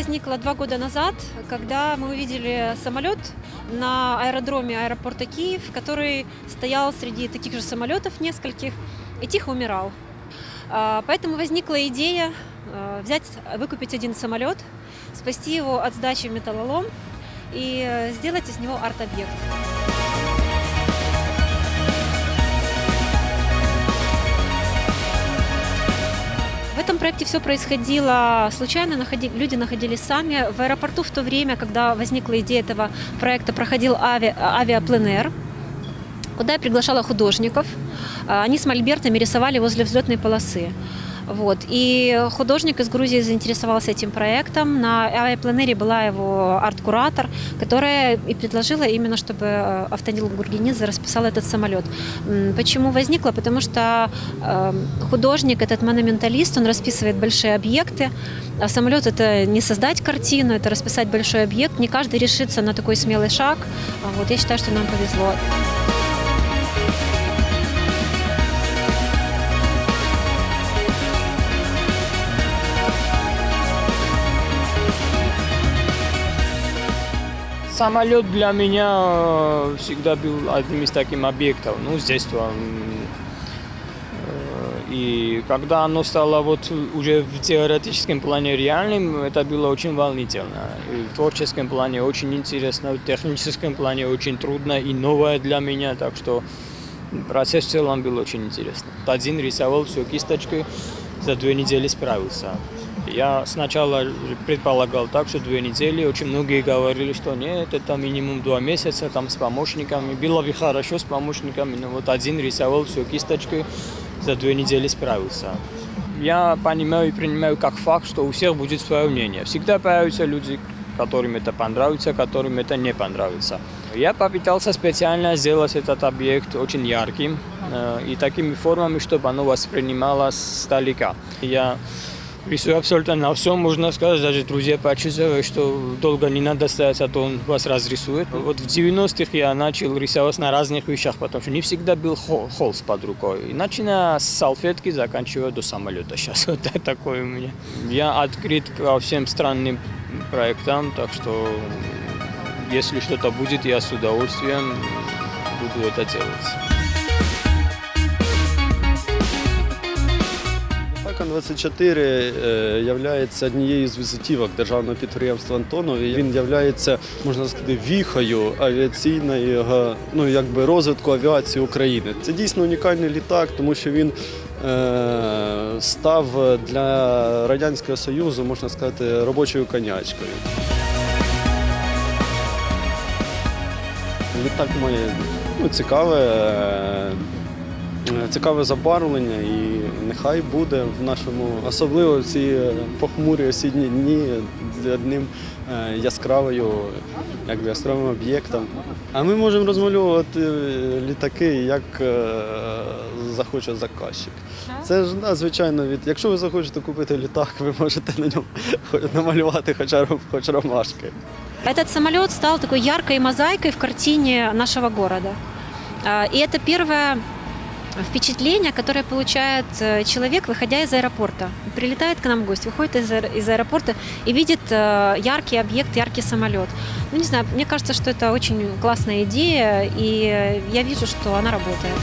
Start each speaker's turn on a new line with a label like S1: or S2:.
S1: возникла два года назад, когда мы увидели самолет на аэродроме аэропорта Киев, который стоял среди таких же самолетов нескольких и тихо умирал. А, Поэтому возникла идея э, взять, выкупить один самолет, спасти его от сдачи в металлолом и э, сделать из него арт-объект. Этом проекте все происходило случайно, находи- люди находились сами. В аэропорту в то время, когда возникла идея этого проекта, проходил ави- авиапленер, куда я приглашала художников. А, Они с мольбертами рисовали возле взлетной полосы. Вот. И художник из Грузии заинтересовался этим проектом. На авиапленере была его арт-куратор, которая и предложила именно, чтобы э, Автодил Гургенидзе расписал этот самолет. Почему возникло? Потому что э, художник, этот монументалист, он расписывает большие объекты, а самолет это не создать картину, это расписать большой объект. Не каждый решится на такой смелый шаг. А Вот я считаю, что нам повезло.
S2: Самолет для меня э, всегда был одним из таких объектов, ну, с детства. Э, И когда оно стало вот уже в теоретическом плане реальным, это было очень волнительно. И в творческом плане очень интересно, в техническом плане очень трудно и новое для меня, так что процесс в целом был очень интересный. Один рисовал все кисточкой, за две недели справился. Я сначала предполагал так, что две недели. Очень многие говорили, что нет, это минимум два месяца там с помощниками. Было бы хорошо с помощниками, но вот один рисовал все кисточкой, за две недели справился. Я понимаю и принимаю как факт, что у всех будет свое мнение. Всегда появятся люди, которым это понравится, которым это не понравится. Я попытался специально сделать этот объект очень ярким э, и такими формами, чтобы оно воспринималось сдалека. Я рисую абсолютно на всем, можно сказать, даже друзья почувствовали, что долго не надо стоять, а то он вас разрисует. Вот в 90-х я начал рисовать на разных вещах, потому что не всегда был хол- холст под рукой. И начиная с салфетки, заканчивая до самолета. Сейчас вот такое у меня. Я открыт ко всем странным проектам, так что если что-то будет, я с удовольствием буду это делать.
S3: Пакан 24 е, являється однією з візитівок державного підприємства Антонові. Він являється, можна сказати, віхою авіаційного ну, якби розвитку авіації України. Це дійсно унікальний літак, тому що він е, став для Радянського Союзу, можна сказати, робочою конячкою. Літак має ну, цікаве, цікаве забарвлення і нехай буде в нашому, особливо в ці е, похмурі осінні дні одним е, яскравою, якби яскравим об'єктом. А ми можемо розмальовувати е, літаки, як е, захоче заказчик. Це ж да, звичайно від. Якщо ви захочете купити літак, ви можете на ньому намалювати хоча, хоч ромашки.
S1: Этот самолет стал такой яркой мозаикой в картине нашего города. И это первое впечатление, которое получает э, человек, выходя из аэропорта. Прилетает к нам гость, выходит из, аэро- из аэропорта и видит э, яркий объект, яркий самолет. Ну, не знаю, мне кажется, что это очень классная идея, и я вижу, что она работает.